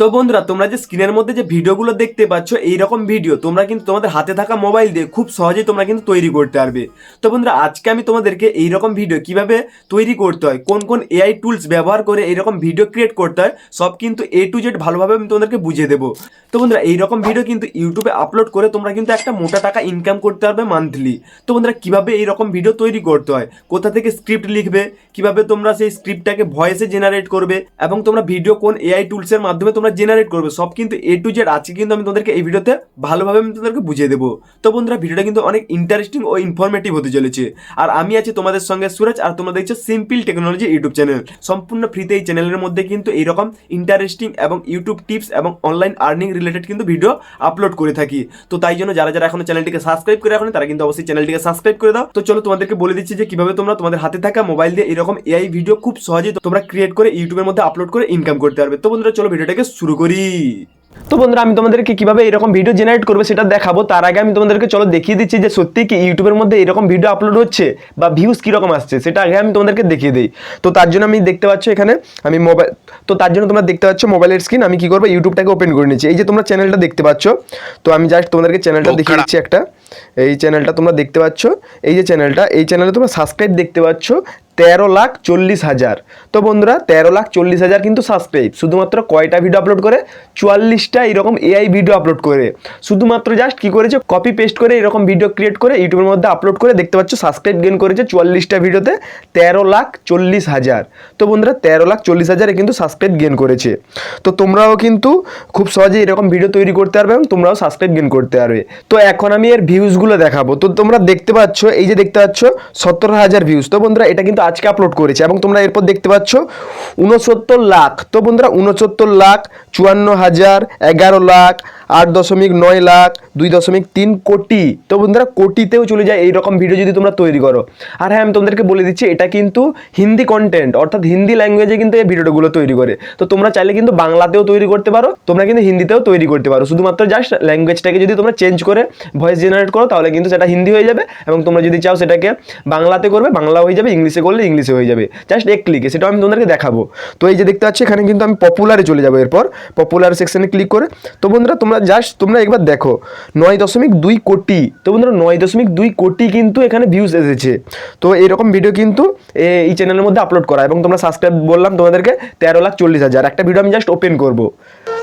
তো বন্ধুরা, তোমরা যে স্ক্রিনের মধ্যে যে ভিডিওগুলো দেখতে পাচ্ছ, এইরকম ভিডিও তোমরা কিন্তু তোমাদের হাতে থাকা মোবাইল দিয়ে খুব সহজেই তোমরা কিন্তু তৈরি করতে পারবে। তো বন্ধুরা, আজকে আমি তোমাদেরকে এইরকম ভিডিও কীভাবে তৈরি করতে হয়, কোন কোন এআই টুলস ব্যবহার করে এইরকম ভিডিও ক্রিয়েট করতে হয়, সব কিন্তু এ টু জেড ভালোভাবে আমি তোমাদেরকে বুঝিয়ে দেবো। তো বন্ধুরা, এইরকম ভিডিও কিন্তু ইউটিউবে আপলোড করে তোমরা কিন্তু একটা মোটা টাকা ইনকাম করতে পারবে মান্থলি তো বন্ধুরা, কীভাবে এইরকম ভিডিও তৈরি করতে হয়, কোথা থেকে স্ক্রিপ্ট লিখবে, কীভাবে তোমরা সেই স্ক্রিপ্টটাকে ভয়েসে জেনারেট করবে, এবং তোমরা ভিডিও কোন এআই টুলসের মাধ্যমে তোমরা জেনারেট করবে। সব কিন্তু এ টু জেড আছে কিন্তু আমি তোমাদেরকে এই ভিডিওতে ভালোভাবে আমি তোমাদেরকে বুঝিয়ে দেবো। তো বন্ধুরা, ভিডিওটা কিন্তু অনেক ইন্টারেস্টিং ও ইনফরমেটিভ হতে চলেছে। আর আমি আছি তোমাদের সঙ্গে সুরাজ, আর তোমরা দেখছ সিম্পল টেকনোলজি ইউটিউব চ্যানেল। সম্পূর্ণ ফ্রিতে এই চ্যানেলের মধ্যে কিন্তু এইরকম ইন্টারেস্টিং এবং ইউটিউব টিপস এবং অনলাইন আর্নিং রিলেটেড কিন্তু ভিডিও আপলোড করে থাকি। তো তাই জন্য যারা যারা এখনও চ্যানেলটিকে সাবস্ক্রাইব করে রাখেন, তারা কিন্তু অবশ্যই চ্যানেলটিকে সাবস্ক্রাইব করে দাও। তো চলো তোমাদেরকে বলে দিচ্ছি যে কীভাবে তোমরা তোমাদের হাতে থাকা মোবাইল দিয়ে এরকম এআই ভিডিও খুব সহজেই তোমরা ক্রিয়েট করে ইউটিউবের মধ্যে আপলোড করে ইনকাম করতে পারবে। তো বন্ধুরা, চলো ভিডিওটাকে শুরু করি। তো বন্ধুরা আমি তোমাদেরকে কীভাবে এরকম ভিডিও জেনারেট করবে সেটা দেখাবো। তার আগে আমি তোমাদেরকে চলো দেখিয়ে দিচ্ছি যে সত্যি কি ইউটিউবের মধ্যে এরকম ভিডিও আপলোড হচ্ছে বা ভিউজ কীরকম আসছে সেটা আগে আমি তোমাদেরকে দেখিয়ে দিই। তো তার জন্য আমি দেখতে পাচ্ছ এখানে আমি মোবাইল তো তার জন্য তোমরা দেখতে পাচ্ছ মোবাইলের স্ক্রিন আমি কি করব? ইউটিউবটাকে ওপেন করে নিচ্ছি। এই যে তোমরা চ্যানেলটা দেখতে পাচ্ছ তো আমি জাস্ট তোমাদেরকে চ্যানেলটা দেখিয়ে দিচ্ছি একটা। এই চ্যানেলটা তোমরা দেখতে পাচ্ছ। এই যে চ্যানেলটা এই চ্যানেলে তোমরা সাবস্ক্রাইব দেখতে পাচ্ছ। তেরো লাখ চল্লিশ হাজার। তো বন্ধুরা, তেরো লাখ চল্লিশ হাজার কিন্তু সাবস্ক্রাইব শুধুমাত্র কয়টা ভিডিও আপলোড করে? চুয়াল্লিশটা এরকম এআই ভিডিও আপলোড করে। শুধুমাত্র জাস্ট কি করেছে? কপি পেস্ট করে এরকম ভিডিও ক্রিয়েট করে ইউটিউবের মধ্যে আপলোড করে দেখতে পাচ্ছ সাবস্ক্রাইব গেন করেছে চুয়াল্লিশটা ভিডিওতে তেরো লাখ চল্লিশ হাজার। তো বন্ধুরা, তেরো লাখ চল্লিশ হাজারে কিন্তু সাবস্ক্রাইব গেন করেছে। তো তোমরাও কিন্তু খুব সহজে এরকম ভিডিও তৈরি করতে পারবে এবং তোমরাও সাবস্ক্রাইব গেন করতে পারবে। তো এখন আমি এর ভিউজগুলো দেখাবো। তো তোমরা দেখতে পাচ্ছ, এই যে দেখতে পাচ্ছ, সতেরো হাজার ভিউজ তো বন্ধুরা, এটা কিন্তু আজকে আপলোড করেছে এবং তোমরা এরপর দেখতে পাচ্ছ উনসত্তর লাখ। তো বন্ধুরা উনসত্তর লাখ, চুয়ান্ন হাজার, এগারো লাখ, আট দশমিক নয় লাখ, দুই দশমিক তিন কোটি। তো বন্ধুরা, কোটিতেও চলে যায় এইরকম ভিডিও যদি তোমরা তৈরি করো। আর হ্যাঁ আমি তোমাদেরকে বলে দিচ্ছি, এটা কিন্তু হিন্দি কন্টেন্ট অর্থাৎ হিন্দি ল্যাঙ্গুয়েজে কিন্তু এই ভিডিওগুলো তৈরি করে। তো তোমরা চাইলে কিন্তু বাংলাতেও তৈরি করতে পারো, তোমরা কিন্তু হিন্দিতেও তৈরি করতে পারো। শুধুমাত্র জাস্ট ল্যাঙ্গুয়েজটাকে যদি তোমরা চেঞ্জ করে ভয়েস জেনারেট করো, তাহলে কিন্তু সেটা হিন্দি হয়ে যাবে এবং তোমরা যদি চাও সেটাকে বাংলাতে করবে বাংলা হয়ে যাবে, ইংলিশে করলে ইংলিশে হয়ে যাবে। জাস্ট এক ক্লিকে সেটাও আমি তোমাদেরকে দেখাবো। তো এই যে দেখতে পাচ্ছি, এখানে কিন্তু আমি পপুলারে চলে যাব এরপর। পপুলার সেকশনে ক্লিক করে। তো বন্ধুরা, তোমরা জাস্ট তোমরা একবার দেখো, নয় দশমিক দুই কোটি, তো বন্ধুরা নয় দশমিক দুই কোটি কিন্তু এখানে ভিউজ এসেছে। তো এরকম ভিডিও কিন্তু এই চ্যানেলের মধ্যে আপলোড করা। এবং তোমরা সাবস্ক্রাইব বললাম তোমাদেরকে তেরো লাখ চল্লিশ হাজার। একটা ভিডিও আমি জাস্ট ওপেন করব।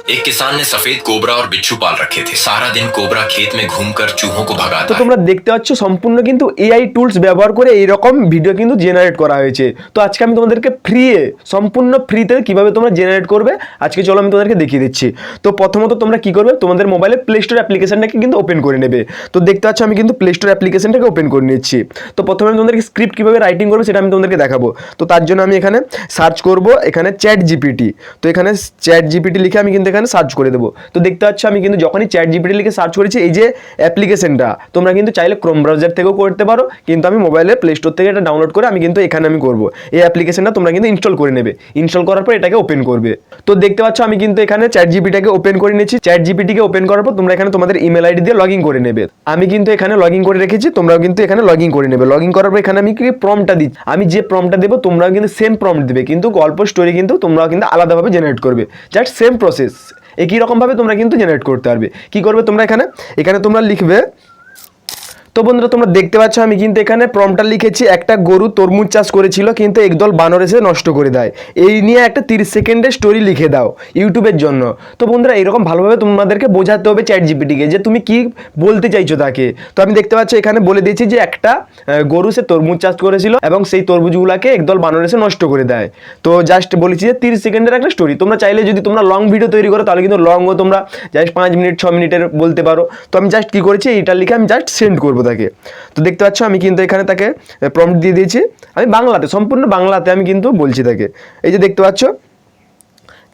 एक किसान ने सफेद कोबरा और बिच्छू पाल रखे थे सारा दिन कोबरा खेत में घूमकर चूहों को তো भगाता है তোমরা দেখতে পাচ্ছ সম্পূর্ণ কিন্তু এআই টুলস ব্যবহার করে এইরকম ভিডিও কিন্তু জেনারেট করা হয়েছে তো আজকে আমি তোমাদেরকে ফ্রিয়ে সম্পূর্ণ ফ্রিতে কিভাবে তোমরা জেনারেট করবে আজকে চলো আমি তোমাদেরকে দেখিয়ে দিচ্ছি তো প্রথমত তোমরা কি করবে তোমাদের মোবাইলে প্লে স্টোর অ্যাপ্লিকেশনটাকে কিন্তু ওপেন করে নেবে তো দেখতে পাচ্ছ আমি কিন্তু প্লে স্টোর অ্যাপ্লিকেশনটাকে ওপেন করে নিচ্ছি তো প্রথমে আমি তোমাদেরকে স্ক্রিপ্ট কিভাবে রাইটিং করবে সেটা আমি তোমাদেরকে দেখাবো তো তার জন্য আমি এখানে সার্চ করব এখানে চ্যাট জিপিটি তো এখানে চ্যাট জিপিটি লিখে আমি কিন্তু এখানে সার্চ করে দেবো। তো দেখতে পাচ্ছ আমি কিন্তু যখনই চ্যাট জিপিটি লিখে সার্চ করেছি, এই যে অ্যাপ্লিকেশনটা তোমরা কিন্তু চাইলে ক্রোম ব্রাউজার থেকেও করতে পারো, কিন্তু আমি মোবাইলে প্লে স্টোর থেকে এটা ডাউনলোড করে আমি কিন্তু এখানে আমি করব। এই অ্যাপ্লিকেশনটা তোমরা কিন্তু ইনস্টল করে নেবে। ইনস্টল করার পর এটাকে ওপেন করবে। তো দেখতে পাচ্ছ আমি কিন্তু এখানে চ্যাট জিপিটাকে ওপেন করে নিয়েছি। চ্যাট জিপিটিকে ওপেন করার পর তোমরা এখানে তোমাদের ইমেল আইডি দিয়ে লগ করে নেবে। আমি কিন্তু এখানে লগ করে রেখেছি, তোমরাও কিন্তু এখানে লগ করে নেবে। লগ করার পর এখানে আমি কি প্রমটা দিই আমি যে প্রমটা দেবো, তোমরাও কিন্তু সেম প্রম্পট দেবে। কিন্তু গল্প স্টোরি কিন্তু তোমরাও কিন্তু আলাদাভাবে জেনারেট করবে। জাস্ট সেম প্রসেস একই রকমভাবে তোমরা কিন্তু জেনারেট করতে পারবে। কি করবে তোমরা এখানে? এখানে তোমরা লিখবে তো বন্ধুরা, তোমরা দেখতে পাচ্ছ, আমি কিন্তু এখানে প্রমটা লিখেছি, একটা গরু তরমুজ চাষ করেছিল, কিন্তু একদল বানর এসে নষ্ট করে দেয়। এই নিয়ে একটা তিরিশ সেকেন্ডের স্টোরি লিখে দাও ইউটিউবের জন্য। তো বন্ধুরা, এরকম ভালোভাবে তোমাদেরকে বোঝাতে হবে চ্যাট জিপিটিকে যে তুমি কি বলতে চাইছো তাকে। তো আমি দেখতে পাচ্ছি, এখানে বলে দিয়েছি যে একটা গরু সে তরমুজ চাষ করেছিল এবং সেই তরমুজগুলাকে একদল বানর এসে নষ্ট করে দেয়। তো জাস্ট বলেছি যে তিরিশ সেকেন্ডের একটা স্টোরি তোমরা চাইলে যদি তোমরা লং ভিডিও তৈরি করো, তাহলে কিন্তু লংও তোমরা জাস্ট পাঁচ মিনিট ছ মিনিটের বলতে পারো। তো আমি জাস্ট কি করেছি, এইটা লিখে আমি জাস্ট সেন্ড করব তাকে। তো দেখতে পাচ্ছ, আমি কিন্তু এখানে তাকে প্রম্পট দিয়ে দিয়েছি। আমি বাংলাতে, সম্পূর্ণ বাংলাতে আমি কিন্তু বলছি তাকে। এই যে দেখতে পাচ্ছ,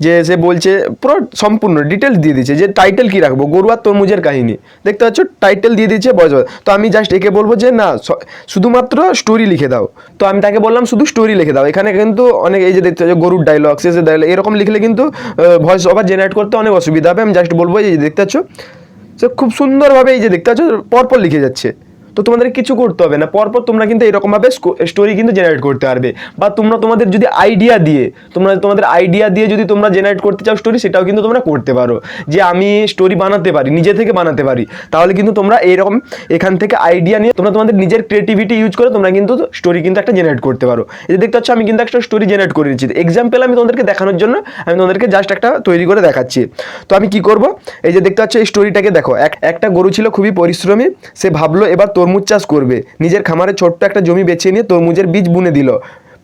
যে সে বলছে, পুরো সম্পূর্ণ ডিটেলস দিয়ে দিচ্ছে যে টাইটেল কী রাখব গরু আর তরমুজের কাহিনী। দেখতে পাচ্ছ টাইটেল দিয়ে দিয়েছে, বয়স তো আমি জাস্ট একে বলব যে, না শুধুমাত্র স্টোরি লিখে দাও। তো আমি তাকে বললাম, শুধু স্টোরি লিখে দাও। এখানে কিন্তু অনেক এই যে দেখতে পাচ্ছ, গরুর ডায়লগ শেষের ডায়লগ এরকম লিখলে কিন্তু ভয়েস ওভার জেনারেট করতে অনেক অসুবিধা হবে। আমি জাস্ট বলব, এই যে দেখতে পাচ্ছ সে খুব সুন্দরভাবে এই যে দেখতে পাচ্ছ পরপর লিখে যাচ্ছে। তো তোমাদের কিছু করতে হবে না। পরপর তোমরা কিন্তু এরকমভাবে স্টোরি কিন্তু জেনারেট করতে পারবে। বা তোমরা তোমাদের যদি আইডিয়া দিয়ে, তোমরা তোমাদের আইডিয়া দিয়ে যদি তোমরা জেনারেট করতে চাও স্টোরি সেটাও কিন্তু তোমরা করতে পারো। যে আমি স্টোরি বানাতে পারি, নিজে থেকে বানাতে পারি, তাহলে কিন্তু তোমরা এইরকম এখান থেকে আইডিয়া নিয়ে তোমরা তোমাদের নিজের ক্রিয়েটিভিটি ইউজ করে তোমরা কিন্তু স্টোরি কিন্তু একটা জেনারেট করতে পারো। এই যে দেখতে পাচ্ছ, আমি কিন্তু একটা স্টোরি জেনারেট করে নিচ্ছি এক্সাম্পল আমি তোমাদেরকে দেখানোর জন্য আমি তোমাদেরকে জাস্ট একটা তৈরি করে দেখাচ্ছি। তো আমি কি করব? এই যে দেখতে পাচ্ছ, এই স্টোরিটাকে দেখো। এক একটা গরু ছিল খুবই পরিশ্রমী, সে ভাবলো এবার তরমুজ চাষ করবে। নিজের খামারে ছোট্ট একটা জমি বেছে নিয়ে তরমুজের বীজ বুনে দিল।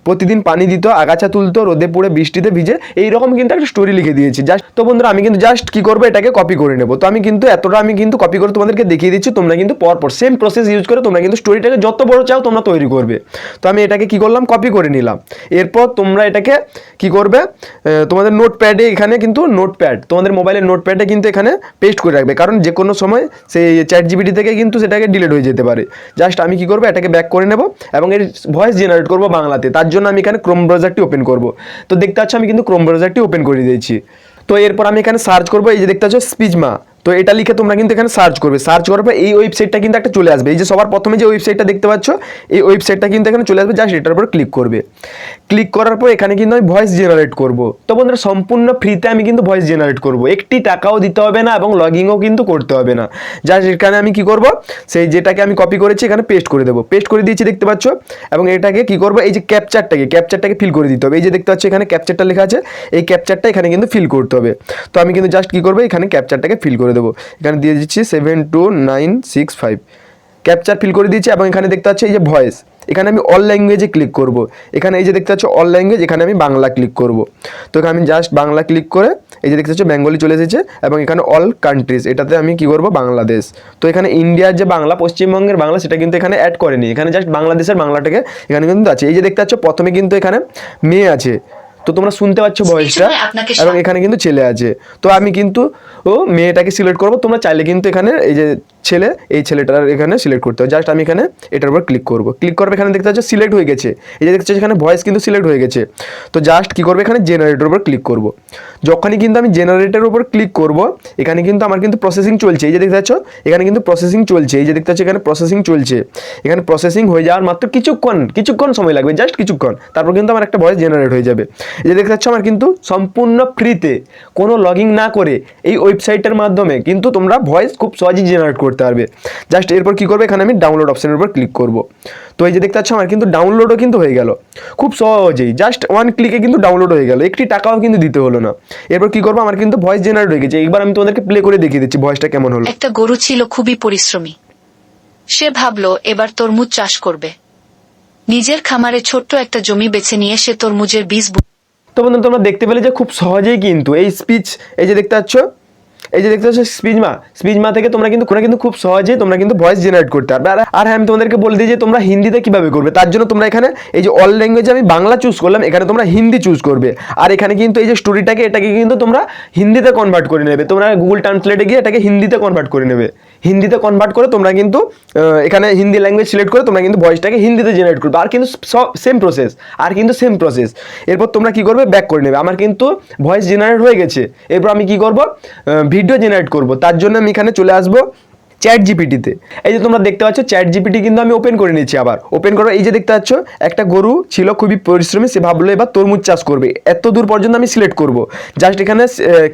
প্রতিদিন পানি দিত, আগাছা তুলতো, রোদে পুড়ে বৃষ্টিতে ভিজে। এইরকম কিন্তু একটা স্টোরি লিখে দিয়েছি। জাস্ট তো বন্ধুরা, আমি কিন্তু জাস্ট কি করব, এটাকে কপি করে নেব। তো আমি কিন্তু, এতটা আমি কিন্তু কপি করে তোমাদেরকে দেখিয়ে দিচ্ছি, তোমরা কিন্তু পরপর সেম প্রসেস ইউজ করে তোমরা কিন্তু স্টোরিটাকে যত বড় চাও, তোমরা তৈরি করবে। তো আমি এটাকে কি করলাম? কপি করে নিলাম। এরপর তোমরা এটাকে কি করবে? তোমাদের নোট প্যাডে এখানে কিন্তু নোট প্যাড তোমাদের মোবাইলের নোট প্যাডে কিন্তু এখানে পেস্ট করে রাখবে। কারণ যে কোনো সময় সেই চ্যাট জিবিটি থেকে কিন্তু সেটাকে ডিলিট হয়ে যেতে পারে। জাস্ট আমি কি করব, এটাকে ব্যাক করে নেব এবং এর ভয়েস জেনারেট করব বাংলাতে। তার জন্য আমি এখানে ক্রোম ব্রাউজারটি ওপেন করব। তো দেখতে পাচ্ছ আমি কিন্তু ক্রোম ব্রাউজারটি ওপেন করে দিয়েছি। তো এরপর আমি এখানে সার্চ করব, এই যে দেখতে পাচ্ছ স্পিচমা তো এটা লিখে তোমরা কিন্তু এখানে সার্চ করবে। সার্চ করার পর এই ওয়েবসাইটটা কিন্তু একটা চলে আসবে। এই যে সবার প্রথমে যে ওয়েবসাইটটা দেখতে পাচ্ছ, এই ওয়েবসাইটটা কিন্তু এখানে চলে আসবে। জাস্ট এটার উপর ক্লিক করবে। ক্লিক করার পর এখানে কিন্তু আমি ভয়েস জেনারেট করব। তো বন্ধুরা, সম্পূর্ণ ফ্রিতে আমি কিন্তু ভয়েস জেনারেট করব। একটি টাকাও দিতে হবে না এবং লগিংও কিন্তু করতে হবে না। জাস্ট এখানে আমি কি করব? সেই যেটাকে আমি কপি করেছি, এখানে পেস্ট করে দেবো। পেস্ট করে দিয়েছি দেখতে পাচ্ছ? এবং এটাকে কি করব? এই যে ক্যাপচারটাকে ক্যাপচারটাকে ফিল করে দিতে হবে। এই যে দেখতে পাচ্ছ, এখানে ক্যাপচারটা লেখা আছে। এই ক্যাপচারটা এখানে কিন্তু ফিল করতে হবে। তো আমি কিন্তু জাস্ট কি করব? এখানে ক্যাপচারটাকে ফিল করে দেবো। এখানে দিয়ে দিচ্ছি seven two nine six five capture fill করে দিয়েছি এবং এখানে দেখতে পাচ্ছি এই যে ভয়েস এখানে আমি অল ল্যাঙ্গুয়েজে ক্লিক করব। এখানে এই যে দেখতে পাচ্ছ অল ল্যাঙ্গুয়েজ এখানে আমি বাংলা ক্লিক করব। তো আমি জাস্ট বাংলা ক্লিক করে এই যে দেখতে পাচ্ছ বেঙ্গলি চলে এসেছে এবং এখানে অল কান্ট্রিজ এটাতে আমি কি করব? বাংলাদেশ। তো এখানে ইন্ডিয়ার যে বাংলা, পশ্চিমবঙ্গের বাংলা সেটা কিন্তু এখানে অ্যাড করেনি। এখানে জাস্ট বাংলাদেশের বাংলাটাকে এখানে কিন্তু আছে। এই যে দেখতে পাচ্ছ, প্রথমে কিন্তু এখানে মেয়ে আছে। তো তোমরা শুনতে পাচ্ছ ভয়েসটা এবং এখানে কিন্তু ছেলে আছে। তো আমি কিন্তু ও মেয়েটাকে সিলেক্ট করব। তোমরা চাইলে কিন্তু এখানে এই যে ছেলে, এই ছেলেটার এখানে সিলেক্ট করতে হবে। জাস্ট আমি এখানে এটার উপর ক্লিক করব। ক্লিক করবে এখানে দেখতে পাচ্ছ সিলেক্ট হয়ে গেছে। এই যে দেখতে পাচ্ছ এখানে ভয়েস কিন্তু সিলেক্ট হয়ে গেছে। তো জাস্ট কি করবে এখানে জেনারেটর উপর ক্লিক করব। যখনই কিন্তু আমি জেনারেটরের উপর ক্লিক করব, এখানে কিন্তু আমার কিন্তু প্রসেসিং চলছে। এই যে দেখতে পাচ্ছ, এখানে কিন্তু প্রসেসিং চলছে। এই যে দেখতে পাচ্ছ এখানে প্রসেসিং চলছে। এখানে প্রসেসিং হয়ে যাওয়ার মাত্র কিছুক্ষণ কিছুক্ষণ সময় লাগবে। জাস্ট কিছুক্ষণ। তারপর কিন্তু আমার একটা ভয়েস জেনারেট হয়ে যাবে। এই যে দেখতে পাচ্ছ আমার কিন্তু সম্পূর্ণ ফ্রিতে কোনো লগিং না করে এই ওয়েবসাইটের মাধ্যমে কিন্তু তোমরা ভয়েস খুব সহজেই জেনারেট করতে পারবে। জাস্ট এরপর কি করবে? এখানে আমি ডাউনলোড অপশনের উপর ক্লিক করব। তো এই যে দেখতে পাচ্ছ আমার কিন্তু ডাউনলোডও কিন্তু হয়ে গেল। খুব সহজেই। জাস্ট ওয়ান ক্লিকে কিন্তু ডাউনলোড হয়ে গেল। একটি টাকাও কিন্তু দিতে হলো না। এরপর কি করব? আমার কিন্তু ভয়েস জেনারেট হয়ে গেছে। এবার আমি তোমাদেরকে প্লে করে দেখিয়ে দিচ্ছি ভয়েসটা কেমন হলো। একটা গরু ছিল খুবই পরিশ্রমী। সে ভাবলো এবার তরমুজ চাষ করবে। নিজের খামারে ছোট্ট একটা জমি বেছে নিয়ে সে তরমুজের বীজ তো বন্ধু তোমরা দেখতে পেলে যে খুব সহজেই কিন্তু এই স্পিচ এই যে দেখতে পাচ্ছ এই যে দেখতে পাচ্ছ স্পিচমা স্পিচমা থেকে তোমরা কিন্তু কোনো কিন্তু খুব সহজে তোমরা কিন্তু ভয়েস জেনারেট করতে পারবে। আর আর হ্যাঁ আমি তোমাদেরকে বলে দিই যে তোমরা হিন্দিতে কীভাবে করবে, তার জন্য তোমরা এখানে এই যে অল ল্যাঙ্গুয়েজে আমি বাংলা চুজ করলাম, এখানে তোমরা হিন্দি চুজ করবে। আর এখানে কিন্তু এই যে স্টোরিটাকে এটাকে কিন্তু তোমরা হিন্দিতে কনভার্ট করে নেবে। তোমরা গুগল ট্রান্সলেটে গিয়ে এটাকে হিন্দিতে কনভার্ট করে নেবে। হিন্দিতে কনভার্ট করে তোমরা কিন্তু এখানে হিন্দি ল্যাঙ্গুয়েজ সিলেক্ট করে তোমরা কিন্তু ভয়েসটাকে হিন্দিতে জেনারেট করবে। আর কিন্তু সব সেম প্রসেস আর কিন্তু সেম প্রসেস এরপর তোমরা কি করবে? ব্যাক করে নেবে। আমার কিন্তু ভয়েস জেনারেট হয়ে গেছে। এরপর আমি কি করব? ভিডিও জেনারেট করব। তার জন্য আমি এখানে চলে আসব। চ্যাট জিপিটিতে এই যে তোমরা দেখতে পাচ্ছ চ্যাট জিপিটি কিন্তু আমি ওপেন করে নিয়েছি আবার। ওপেন করার এই যে দেখতে পাচ্ছ, একটা গরু ছিল খুবই পরিশ্রমী, সে ভাবলো এবার তরমুজ চাষ করবে। এত দূর পর্যন্ত আমি সিলেক্ট করব। জাস্ট এখানে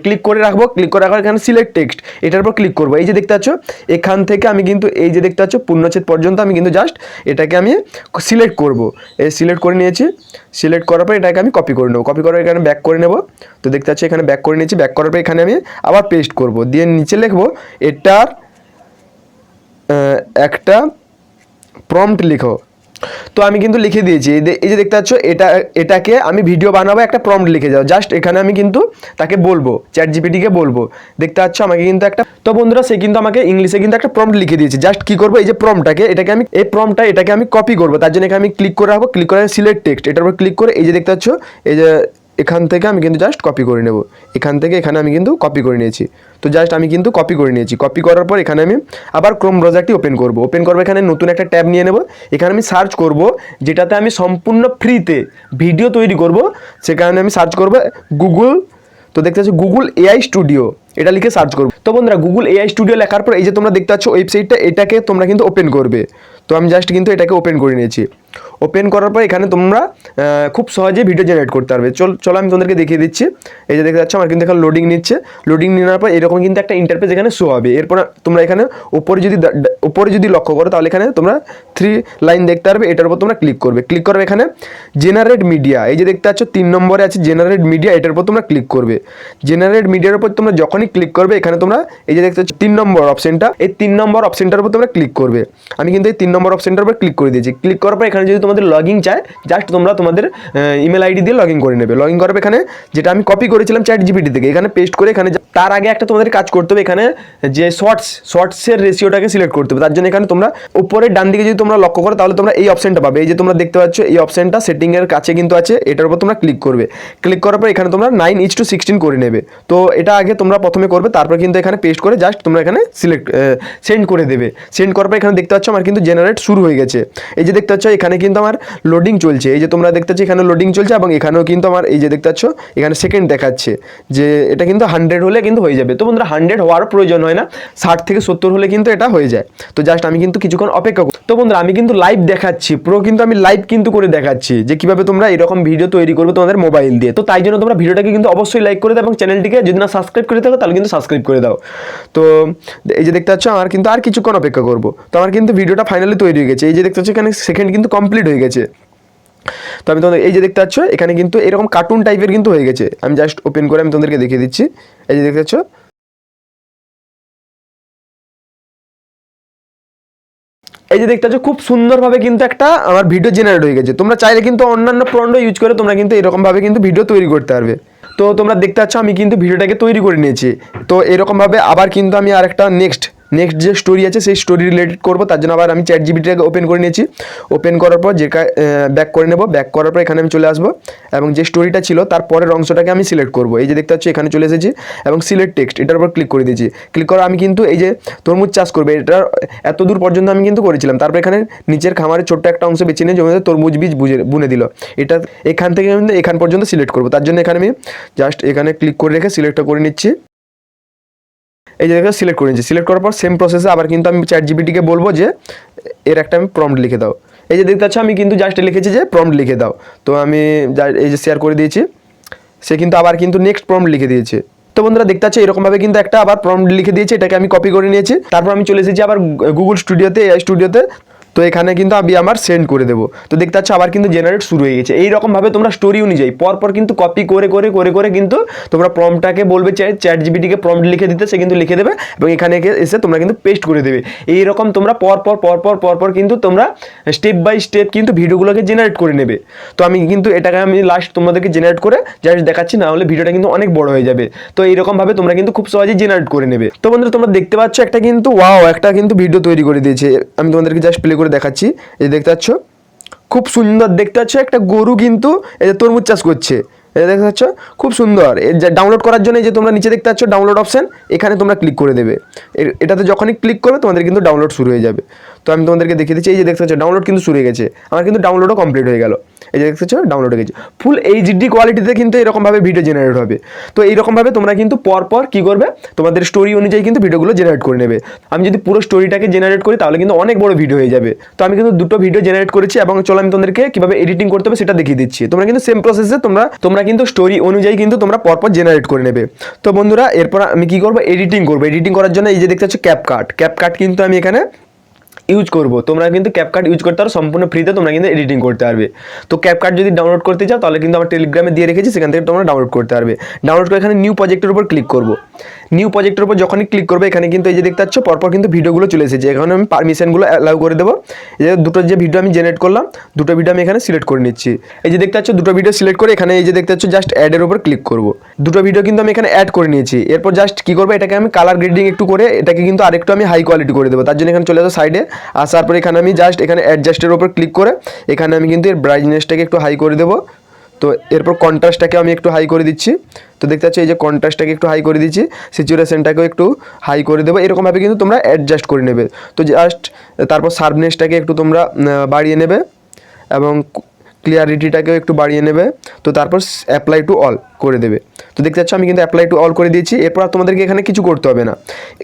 ক্লিক করে রাখব ক্লিক করে রাখার এখানে সিলেক্ট টেক্সট এটার উপর ক্লিক করব। এই যে দেখতে পাচ্ছ, এখান থেকে আমি কিন্তু, এই যে দেখতে পাচ্ছ, পূর্ণচ্ছেদ পর্যন্ত আমি কিন্তু জাস্ট এটাকে আমি সিলেক্ট করব। এই সিলেক্ট করে নিয়েছি। সিলেক্ট করার পর এটাকে আমি কপি করে নেব। কপি করে এখানে ব্যাক করে নেব। তো দেখতে পাচ্ছ, এখানে ব্যাক করে নিয়েছি। ব্যাক করার পর এখানে আমি আবার পেস্ট করব। দিয়ে নিচে লিখব, এটার একটা প্রম্পট লিখো। তো আমি কিন্তু লিখে দিয়েছি। এই যে- দেখতে পাচ্ছ, এটা এটাকে আমি ভিডিও বানাবো, একটা প্রম্পট লিখে যাও। জাস্ট এখানে আমি কিন্তু তাকে বলব চ্যাট জিপিটিকে বলব। দেখতে পাচ্ছ, আমাকে কিন্তু একটা তো বন্ধুরা, সে কিন্তু আমাকে ইংলিশে কিন্তু একটা প্রম্পট লিখে দিয়েছে। জাস্ট কি করব? এই যে প্রম্পটাকে এটাকে আমি এই প্রম্পটা এটাকে আমি কপি করব। তার জন্য এখানে আমি ক্লিক করে রাখব। ক্লিক করে সিলেক্ট টেক্সট এটার উপর ক্লিক করে এই যে দেখতে পাচ্ছ, এই যে এখান থেকে আমি কিন্তু জাস্ট কপি করে নেব। এখান থেকে এখানে আমি কিন্তু কপি করে নিয়েছি। তো জাস্ট আমি কিন্তু কপি করে নিয়েছি। কপি করার পর এখানে আমি আবার ক্রোম ব্রাউজারটি ওপেন করব। ওপেন করব, এখানে নতুন একটা ট্যাব নিয়ে নেব। এখানে আমি সার্চ করব, যেটাতে আমি সম্পূর্ণ ফ্রিতে ভিডিও তৈরি করব। সেখানে আমি সার্চ করব গুগল তো দেখতে পাচ্ছি গুগল এআই স্টুডিও এটা লিখে সার্চ করবে। তো বন্ধুরা গুগল এআই স্টুডিও লেখার পর এই যে তোমরা দেখতে পাচ্ছ ওয়েবসাইটটা এটাকে তোমরা কিন্তু ওপেন করবে। তো আমি জাস্ট কিন্তু এটাকে ওপেন করে নিয়েছি। ওপেন করার পর এখানে তোমরা খুব সহজে ভিডিও জেনারেট করতে পারবে। চল, চলো আমি তোমাদেরকে দেখিয়ে দিচ্ছি। এই যে দেখতে পাচ্ছ, আমার কিন্তু এখানে লোডিং নিচ্ছে। লোডিং নেওয়ার পর এরকম কিন্তু একটা ইন্টারফেস এখানে শো হবে। এরপর তোমরা এখানে উপরে যদি উপরে যদি লক্ষ্য করো, তাহলে এখানে তোমরা থ্রি লাইন দেখতে পারবে, এটার উপর তোমরা ক্লিক করবে। ক্লিক করবে এখানে জেনারেট মিডিয়া এই যে দেখতে পাচ্ছ, তিন নম্বরে আছে জেনারেট মিডিয়া এটার উপর তোমরা ক্লিক করবে। জেনারেট মিডিয়ার উপর তোমরা যখনই ক্লিক করবে, এখানে তোমরা এই যে দেখতে পাচ্ছ, তিন নম্বর অপশনটা এই তিন নম্বর অপশনটার উপর তোমরা ক্লিক করবে। আমি কিন্তু এই তিন নম্বর অপশনটার উপর ক্লিক করে দিয়েছি। ক্লিক করার পর এখানে যদি তোমাদের লগ ইন চায় জাস্ট তোমরা তোমাদের ইমেল আইডি দিয়ে লগ ইন করে নেবে। লগ ইন করাবে এখানে যেটা আমি কপি করেছিলাম চ্যাট জিপিটি থেকে, এখানে পেস্ট করে এখানে তার আগে একটা তোমাদের কাজ করতে হবে, এখানে যে শর্টস শর্টসের রেশিওটাকে সিলেক্ট করতে হবে। তার জন্য এখানে তোমরা উপরের ডান দিকে যদি তোমরা লক্ষ্য করো, তাহলে তোমরা এই অপশনটা পাবে। এই যে তোমরা দেখতে পাচ্ছ, এই অপশনটা সেটিংয়ের কাছে কিন্তু আছে। এটার উপর তোমরা ক্লিক করবে। ক্লিক করার পর এখানে তোমরা নাইন ইচ টু সিক্সটিন করে নেবে। তো এটা আগে তোমরা প্রথমে করবে, তারপর কিন্তু এখানে পেস্ট করে জাস্ট তোমরা এখানে সিলেক্ট সেন্ড করে দেবে। সেন্ড করার পর এখানে দেখতে পাচ্ছ, আমার কিন্তু জেনারেট শুরু হয়ে গেছে। এই যে দেখতে পাচ্ছ, এখানে কিন্তু আমার লোডিং চলছে। এই যে তোমরা দেখতে পাচ্ছ, এখানে লোডিং চলছে এবং এখানেও কিন্তু আমার এই যে দেখতে পাচ্ছ, এখানে সেকেন্ড দেখাচ্ছে যে এটা কিন্তু হান্ড্রেড হলে কিন্তু হয়ে যাবে। তো বন্ধুরা হান্ড্রেড হওয়ার প্রয়োজন হয় না। ষাট থেকে সত্তর হলে কিন্তু এটা হয়ে যায়। তো জাস্ট আমি কিন্তু কিছুক্ষণ অপেক্ষা করি তো বন্ধুরা, আমি কিন্তু লাইভ দেখাচ্ছি পুরো কিন্তু আমি লাইভ কিন্তু করে দেখাচ্ছি যে কীভাবে তোমরা এরকম ভিডিও তৈরি করবে তোমাদের মোবাইল দিয়ে। তো তাই জন্য তোমরা ভিডিওটাকে কিন্তু অবশ্যই লাইক করে দাও এবং চ্যানেলটিকে যদি না সাবস্ক্রাইব করে থাকো, তাহলে কিন্তু সাবস্ক্রাইব করে দাও। তো এই যে দেখতে পাচ্ছ, আমার কিন্তু আর কিছুক্ষণ অপেক্ষা করব। তো আমার কিন্তু ভিডিওটা ফাইনালি তৈরি হয়ে গেছে। এই যে দেখতে পাচ্ছ, এখানে সেকেন্ড কিন্তু কমপ্লিট হয়ে গেছে। তো আমি তোমাদের, এই যে দেখতে পাচ্ছ, এখানে কিন্তু এরকম কার্টুন টাইপের কিন্তু হয়ে গেছে। আমি জাস্ট ওপেন করে আমি তোমাদেরকে দেখিয়ে দিচ্ছি। এই যে দেখতে পাচ্ছ এই যে দেখতে খুব সুন্দরভাবে কিন্তু একটা আমার ভিডিও জেনারেট হয়ে গেছে। তোমরা চাইলে কিন্তু অন্যান্য প্রন্ড ইউজ করে তোমরা কিন্তু এরকমভাবে কিন্তু ভিডিও তৈরি করতে পারবে। তো তোমরা দেখতে পাচ্ছ, আমি কিন্তু ভিডিওটাকে তৈরি করে নিয়েছি। তো এরকমভাবে আবার কিন্তু আমি আরেকটা নেক্সট নেক্সট যে স্টোরি আছে, সেই স্টোরি রিলেটেড করব। তার জন্য আবার আমি চ্যাট জিবিটাকে ওপেন করে নিয়েছি। ওপেন করার পর যে ব্যাক করে নেব। ব্যাক করার পর এখানে আমি চলে আসব। এবং যে স্টোরিটা ছিল, তার পরের অংশটাকে আমি সিলেক্ট করব। এই যে দেখতে পাচ্ছি, এখানে চলে এসেছি। এবং সিলেক্ট টেক্সট এটার উপর ক্লিক করে দিয়েছি। ক্লিক করা আমি কিন্তু এই যে তরমুজ চাষ করবে এটার এত দূর পর্যন্ত আমি কিন্তু করেছিলাম। তারপর এখানে নিচের খামারের ছোট্ট একটা অংশ বেছে নিয়ে জমিতে তরমুজ বীজ বুঝে, বুনে দিল। এটা এখান থেকে কিন্তু এখান পর্যন্ত সিলেক্ট করব। তার জন্য এখানে আমি জাস্ট এখানে ক্লিক করে রেখে সিলেক্টটা করে নিচ্ছি। এই দেখো সিলেক্ট করে নিচ্ছি সিলেক্ট করার পর সেম প্রসেসে আবার কিন্তু আমি চ্যাট জিবিটিকে বলব যে, এর একটা আমি প্রম্পট লিখে দাও। এই যে দেখতে পাচ্ছ, আমি কিন্তু জাস্ট লিখেছি যে প্রম্পট লিখে দাও। তো আমি এই যে শেয়ার করে দিয়েছি, সে কিন্তু আবার কিন্তু নেক্সট প্রম্পট লিখে দিয়েছে। তো বন্ধুরা, দেখতে পাচ্ছ, এরকমভাবে কিন্তু একটা আবার প্রম্পট লিখে দিয়েছে, এটাকে আমি কপি করে নিয়েছি। তারপর আমি চলে এসেছি আবার গুগল স্টুডিওতে এআই স্টুডিওতে তো এখানে কিন্তু আমি আমার সেন্ড করে দেবো। তো দেখতে পাচ্ছ, আবার কিন্তু জেনারেট শুরু হয়ে গেছে। এইরকমভাবে তোমরা স্টোরি অনুযায়ী, পরপর কিন্তু কপি করে করে করে করে কিন্তু তোমরা প্রমটাকে বলবে চ্যাট জিবিটিকে প্রম্পট লিখে দিতে, সে কিন্তু লিখে দেবে এবং এখানে এসে- তোমরা কিন্তু পেস্ট করে দেবে। এইরকম তোমরা পরপর পরপর পরপর কিন্তু তোমরা স্টেপ বাই স্টেপ কিন্তু ভিডিওগুলোকে জেনারেট করে নেবে। তো আমি কিন্তু এটাকে আমি লাস্ট তোমাদেরকে জেনারেট করে জাস্ট দেখাচ্ছি, না হলে ভিডিওটা কিন্তু অনেক বড় হয়ে যাবে। তো এইরকমভাবে তোমরা কিন্তু খুব সহজেই জেনারেট করে নেবে। তো বন্ধুরা, তোমরা দেখতে পাচ্ছ, একটা কিন্তু ওয়াও একটা কিন্তু ভিডিও তৈরি করে দিয়েছে। আমি তোমাদেরকে জাস্ট প্লে করে দেখাচ্ছি। এই দেখতে পাচ্ছ, খুব সুন্দর দেখতে পাচ্ছ, একটা গরু কিন্তু এই যে তরমুজ চাষ করছে। এই দেখতে পাচ্ছ, খুব সুন্দর। এর ডাউনলোড করার জন্য যে তোমরা নিচে দেখতে পাচ্ছ ডাউনলোড অপশন এখানে তোমরা ক্লিক করে দেবে। এটাতে যখনই ক্লিক করবে, তোমাদের কিন্তু ডাউনলোড শুরু হয়ে যাবে। তো আমি তোমাদেরকে দেখিয়ে দিচ্ছি, এই যে দেখতে পাচ্ছ ডাউনলোড কিন্তু শুরু হয়ে গেছে। আমার কিন্তু ডাউনলোডও কমপ্লিট হয়ে গেল। এই যে দেখতে পাচ্ছ ডাউনলোড হয়ে গেছে। ফুল এইচডি কোয়ালিটিতে কিন্তু এরকমভাবে ভিডিও জেনারেট হবে। তো এইরকমভাবে তোমরা কিন্তু পরপর কী করবে? তোমাদের স্টোরি অনুযায়ী কিন্তু ভিডিওগুলো জেনারেট করে নেবে। আমি যদি পুরো স্টোরিটাকে জেনারেট করি, তাহলে কিন্তু অনেক বড় ভিডিও হয়ে যাবে। তো আমি কিন্তু দুটো ভিডিও জেনারেট করেছি এবং চলো আমি তোমাদেরকে কীভাবে এডিটিং করতে হবে সেটা দেখিয়ে দিচ্ছি। তোমরা কিন্তু সেম প্রসেসে তোমরা তোমরা কিন্তু স্টোরি অনুযায়ী কিন্তু তোমরা পরপর জেনারেট করে নেবে। তো বন্ধুরা, এরপর আমি কি করব? এডিটিং করব। এডিটিং করার জন্য এই যে দেখতে পাচ্ছ ক্যাপকাট ক্যাপকাট কিন্তু আমি এখানে ইউজ করব। তোমরা কিন্তু ক্যাপকার্ট ইউজ করতে পারো, সম্পূর্ণ ফ্রিতে তোমরা কিন্তু এডিটিং করতে পারবে। তো ক্যাপকার্ট যদি ডাউনলোড করতে চাও, তাহলে কিন্তু আমার টেলিগ্রামে দিয়ে রেখেছি, সেখান থেকে তোমরা ডাউনলোড করতে পারবে। ডাউনলোড করে এখানে নিউ প্রজেক্টের উপর ক্লিক করব। নিউ প্রজেক্টের উপর যখনই ক্লিক করবে, এখানে কিন্তু এই যে দেখতে পাচ্ছ, পরপর কিন্তু ভিডিওগুলো চলে এসেছে। এখানে আমি পারমিশনগুলো অ্যালাউ করে দেবো। এই যে দুটো যে ভিডিও আমি জেনারেট করলাম, দুটো ভিডিও আমি এখানে সিলেক্ট করে নিচ্ছি। এই যে দেখতে পাচ্ছ, দুটো ভিডিও সিলেক্ট করে এখানে এই যে দেখতে পাচ্ছ জাস্ট অ্যাডের উপর ক্লিক করব। দুটো ভিডিও কিন্তু আমি এখানে অ্যাড করে নিয়েছি। এরপর জাস্ট কি করব, এটাকে আমি কালার গ্রেডিং একটু করে, এটাকে কিন্তু আরেকটু আমি হাই কোয়ালিটি করে দেবো। তার জন্য এখানে চলে যাব সাইডে আসার পর এখানে আমি জাস্ট এখানে অ্যাডজাস্টের উপর ক্লিক করে, এখানে আমি কিন্তু এর ব্রাইটনেসটাকে একটু হাই করে দেবো। তো এরপর কন্ট্রাস্টটাকে আমি একটু হাই করে দিচ্ছি। তো দেখতে পাচ্ছ এই যে কন্ট্রাস্টটাকে একটু হাই করে দিচ্ছি সিচুয়েশনটাকেও একটু হাই করে দেবো। এরকমভাবে কিন্তু তোমরা অ্যাডজাস্ট করে নেবে। তো জাস্ট তারপর সার্ভনেসটাকে একটু তোমরা বাড়িয়ে নেবে। এবং ক্লিয়ারিটিটাকেও একটু বাড়িয়ে নেবে। তো তারপর অ্যাপ্লাই টু অল করে দেবে। তো দেখতে পাচ্ছ, আমি কিন্তু অ্যাপ্লাই টু অল করে দিয়েছি। এরপর তোমাদেরকে এখানে কিছু করতে হবে না।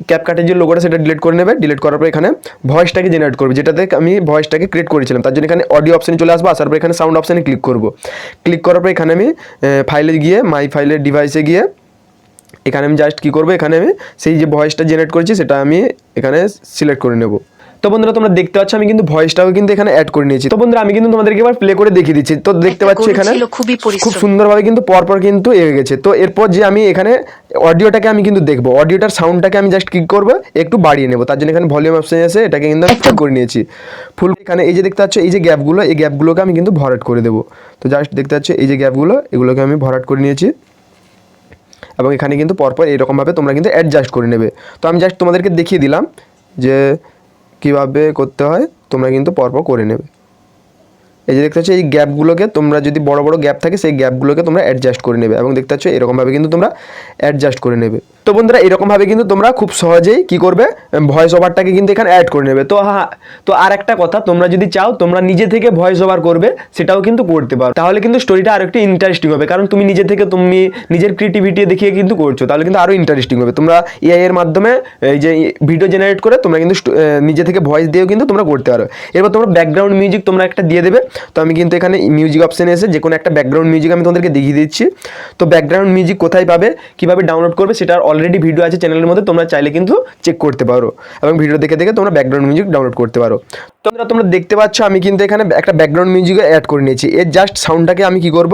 ক্যাপকাটের যে লোগোটা সেটা ডিলিট করে নেবে। ডিলিট করার পর এখানে ভয়েসটাকে জেনারেট করবে, যেটাতে আমি ভয়েসটাকে ক্রিয়েট করেছিলাম। তার জন্য এখানে অডিও অপশানে চলে আসব। আসার পর এখানে সাউন্ড অপশানে ক্লিক করব। ক্লিক করার পর এখানে আমি ফাইলে গিয়ে মাই ফাইলের ডিভাইসে গিয়ে, এখানে আমি জাস্ট কী করব? এখানে আমি সেই যে ভয়েসটা জেনারেট করেছি, সেটা আমি এখানে সিলেক্ট করে নেব। তো বন্ধুরা তোমরা দেখতে পাচ্ছ আমি কিন্তু ভয়েসটাও কিন্তু এখানে অ্যাড করে নিয়েছি। তো বন্ধুরা আমি কিন্তু তোমাদেরকে এবার প্লে করে দেখিয়ে দিচ্ছি। তো দেখতে পাচ্ছ এখানে খুব সুন্দরভাবে কিন্তু পরপর কিন্তু এগিয়ে গেছে। তো এরপর যে আমি এখানে অডিওটাকে আমি কিন্তু দেখব। অডিওটার সাউন্ডটাকে আমি জাস্ট কি করব একটু বাড়িয়ে নেব। তার জন্য এখানে ভলিউম অপশন আছে এটাকে কিন্তু আমি ফুল করে নিয়েছি। ফুল এখানে এই যে দেখতে পাচ্ছ এই যে গ্যাপগুলো এই গ্যাপগুলোকে আমি কিন্তু ভরাট করে দেবো। তো জাস্ট দেখতে পাচ্ছ এই যে গ্যাপগুলো এগুলোকে আমি ভরাট করে নিয়েছি। এবং এখানে কিন্তু পরপর এরকমভাবে তোমরা কিন্তু অ্যাডজাস্ট করে নেবে। তো আমি জাস্ট তোমাদেরকে দেখিয়ে দিলাম যে কীভাবে করতে হয়, তোমরা কিন্তু পরপর করে নেবে। এই যে দেখতে পাচ্ছ, এই গ্যাপগুলোকে তোমরা যদি বড় বড় গ্যাপ থাকে, সেই গ্যাপগুলোকে তোমরা অ্যাডজাস্ট করে নেবে এবং দেখতে পাচ্ছ, এরকমভাবে কিন্তু তোমরা অ্যাডজাস্ট করে নেবে। তো বন্ধুরা, এরকমভাবে কিন্তু তোমরা খুব সহজেই কি করবে ভয়েস ওভারটাকে কিন্তু এখানে অ্যাড করে নেবে। তো হ্যাঁ তো আর একটা কথা, তোমরা যদি চাও, তোমরা নিজে থেকে ভয়েস ওভার করবে, সেটাও কিন্তু করতে পারো। তাহলে কিন্তু স্টোরিটা আরও একটু ইন্টারেস্টিং হবে, কারণ তুমি নিজে থেকে তুমি নিজের ক্রিয়েটিভিটি দেখিয়ে কিন্তু করছ, তাহলে কিন্তু আরও ইন্টারেস্টিং হবে। তোমরা এআই এর মাধ্যমে, এই যে ভিডিও জেনারেট করে, তোমরা কিন্তু নিজে থেকে ভয়েস দিয়েও কিন্তু তোমরা করতে পারো। এরপর তোমরা ব্যাকগ্রাউন্ড মিউজিক তোমরা একটা দিয়ে দেবে। তো আমি কিন্তু এখানে মিউজিক অপশানে এসে যে কোনো একটা ব্যাকগ্রাউন্ড মিউজিক আমি তোমাদেরকে দেখিয়ে দিচ্ছি। তো ব্যাকগ্রাউন্ড মিউজিক কোথায় পাবে, কীভাবে ডাউনলোড করবে, সেটার অলরেডি ভিডিও আছে চ্যানেলের মধ্যে, তোমরা চাইলে কিন্তু চেক করতে পারো। এবং ভিডিও দেখে দেখে তোমরা ব্যাকগ্রাউন্ড মিউজিক ডাউনলোড করতে পারো। তোমরা তোমরা দেখতে পাচ্ছ, আমি কিন্তু এখানে একটা ব্যাকগ্রাউন্ড মিউজিক অ্যাড করে নিয়েছি। এর জাস্ট সাউন্ডটাকে আমি কি করব?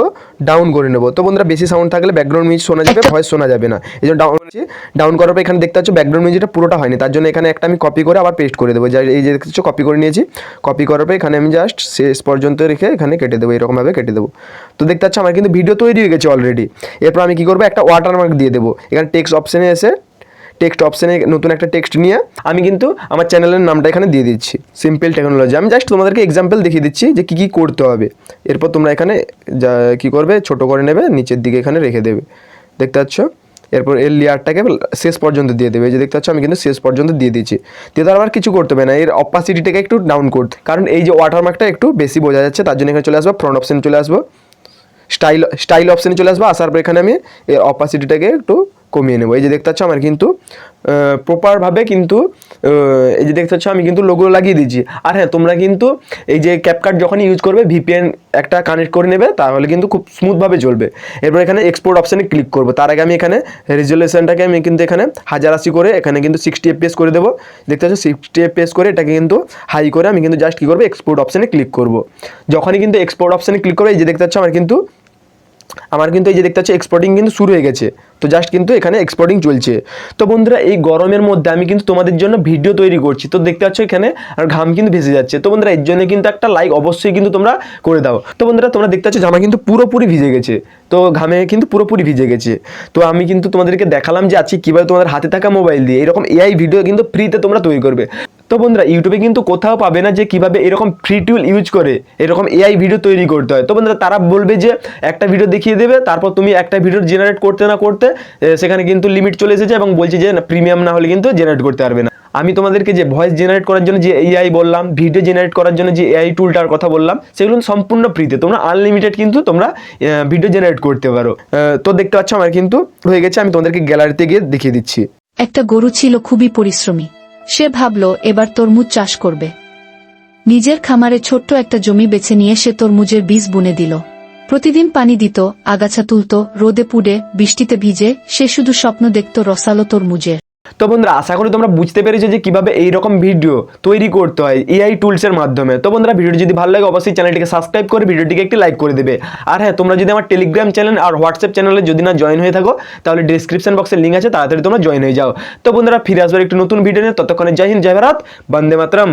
ডাউন করে নেব। তো বন্ধুরা, বেশি সাউন্ড থাকলে ব্যাকগ্রাউন্ড মিউজিক শোনা যাবে, ভয়েস শোনা যাবে না। এই জন্য ডাউন করেছি। ডাউন করার পর এখানে দেখতে পাচ্ছ ব্যাকগ্রাউন্ড মিউজিকটা পুরোটা হয়নি। তার জন্য এখানে একটা আমি কপি করে আবার পেস্ট করে দেবো। যা এই যে দেখতে কপি করে নিয়েছি। কপি করার পর এখানে আমি জাস্ট শেষ পর্যন্ত রেখে এখানে কেটে দেবো, এরকমভাবে কেটে দেবো। তো দেখতে পাচ্ছ, আমার কিন্তু ভিডিও তৈরি হয়ে গেছে অলরেডি এরপর আমি কি করব? একটা ওয়াটারমার্ক দিয়ে দেবো। এখানে টেক্সট অপশানে এসে টেক্সট অপশানে নতুন একটা টেক্সট নিয়ে আমি কিন্তু আমার চ্যানেলের নামটা এখানে দিয়ে দিচ্ছি। সিম্পল টেকনোলজি আমি জাস্ট তোমাদেরকে এক্সাম্পল দেখিয়ে দিচ্ছি যে কী কী করতে হবে। এরপর তোমরা এখানে যা কী করবে, ছোট করে নেবে, নিচের দিকে এখানে রেখে দেবে। দেখতে পাচ্ছ? এরপর এর লেয়ারটাকে শেষ পর্যন্ত দিয়ে দেবে। যে দেখতে পাচ্ছ, আমি কিন্তু শেষ পর্যন্ত দিয়ে দিয়েছি দিয়ে তার আবার কিছু করতে হবে না। এর অপাসিটিটাকে একটু ডাউন করতে। কারণ এই যে ওয়াটারমার্কটা একটু বেশি বোঝা যাচ্ছে, তার জন্য এখানে চলে আসব ফ্রন্ট অপশানে চলে আসব। স্টাইল স্টাইল অপশানে চলে আসব। আসার পর এখানে আমি এর অপাসিটিটাকে একটু কমিয়ে নেব। এই যে দেখতে পাচ্ছ আমার কিন্তু প্রপারভাবে কিন্তু এই যে দেখতে পাচ্ছ আমি কিন্তু লোগো লাগিয়ে দিয়েছি। আর হ্যাঁ তোমরা কিন্তু এই যে ক্যাপকাট যখন ইউজ করবে ভিপিএন একটা কানেক্ট করে নেবে, তাহলে কিন্তু খুব স্মুথভাবে চলবে। এরপর এখানে এক্সপোর্ট অপশানে ক্লিক করব। তার আগে আমি এখানে রেজুলেশনটাকে আমি কিন্তু এখানে হাজার আশি করে এখানে কিন্তু সিক্সটি এফপিএস করে দেবো। দেখতে পাচ্ছ সিক্সটি এফপিএস করে এটাকে কিন্তু হাই করে আমি কিন্তু জাস্ট কী করব এক্সপোর্ট অপশানে ক্লিক করব। যখনই কিন্তু এক্সপোর্ট অপশানে ক্লিক করব, এই যে দেখতে পাচ্ছ আমার কিন্তু আমার কিন্তু এই যে দেখতে পাচ্ছি এক্সপোর্টিং কিন্তু শুরু হয়ে গেছে। তো জাস্ট কিন্তু এখানে এক্সপোর্টিং চলছে। তো বন্ধুরা, এই গরমের মধ্যে আমি কিন্তু তোমাদের জন্য ভিডিও তৈরি করছি। তো দেখতে পাচ্ছ এখানে আর ঘাম কিন্তু ভেসে যাচ্ছে। তো বন্ধুরা, এর জন্য কিন্তু একটা লাইক অবশ্যই কিন্তু তোমরা করে দাও। তো বন্ধুরা, তোমরা দেখতে পাচ্ছ, জামা কিন্তু পুরোপুরি ভিজে গেছে। তো ঘামে কিন্তু পুরোপুরি ভিজে গেছে। তো আমি কিন্তু তোমাদেরকে দেখালাম যে আজকে কীভাবে তোমাদের হাতে থাকা মোবাইল দিয়ে এরকম এআই ভিডিও কিন্তু ফ্রিতে তোমরা তৈরি করবে। তো বন্ধুরা ইউটিউবে কিন্তু কোথাও পাবে না যে কীভাবে এরকম ফ্রি টুল ইউজ করে এরকম এআই ভিডিও তৈরি করতে হয়। তো বন্ধুরা, তারা বলবে যে একটা ভিডিও দেখিয়ে দেবে, তারপর তুমি একটা ভিডিও জেনারেট করতে না করতে সেখানে কিন্তু লিমিট চলে এসেছে এবং বলছে যে প্রিমিয়াম না হলে কিন্তু জেনারেট করতে পারবে না। আমি তোমাদেরকে যে ভয়েস জেনারেট করার জন্য যে এআই বললাম ভিডিও জেনারেট করার জন্য যে এআই টুলটার কথা বললাম, সেগুলো সম্পূর্ণ ফ্রিতে তোমরা আনলিমিটেড কিন্তু তোমরা ভিডিও জেনারেট করতে পারো। তো দেখতে পাচ্ছ, আমার কিন্তু হয়ে গেছে, আমি তোমাদেরকে গ্যালারিতে গিয়ে দেখিয়ে দিচ্ছি। একটা গরু ছিল, খুবই পরিশ্রমী। সে ভাবল, এবার তরমুজ চাষ করবে। নিজের খামারে ছোট্ট একটা জমি বেছে নিয়ে সে তরমুজের বীজ বুনে দিল। প্রতিদিন পানি দিত, আগাছা তুলত, রোদে পুড়ে, বৃষ্টিতে ভিজে, সে শুধু স্বপ্ন দেখত রসালো তরমুজের। তো বন্ধুরা, আশা করি তোমরা বুঝতে পেরেছ যে কীভাবে এইরকম ভিডিও তৈরি করতে হয় এআই টুলসের মাধ্যমে। তো বন্ধুরা ভিডিও যদি ভালো লাগে, অবশ্যই চ্যানেলটিকে সাবস্ক্রাইব করে ভিডিওটিকে একটি লাইক করে দেবে। আর হ্যাঁ তোমরা যদি আমার টেলিগ্রাম চ্যানেল আর হোয়াটসঅ্যাপ চ্যানেলে যদি না জয়েন হয়ে থাকো, তাহলে ডিসক্রিপশন বক্সের লিঙ্ক আছে, তাড়াতাড়ি তোমরা জয়েন হয়ে যাও। তো বন্ধুরা, ফিরে আসবার একটি নতুন ভিডিও নিয়ে, ততক্ষণে জয় হিন্দ, জয় ভারত, বন্দে মাতরম।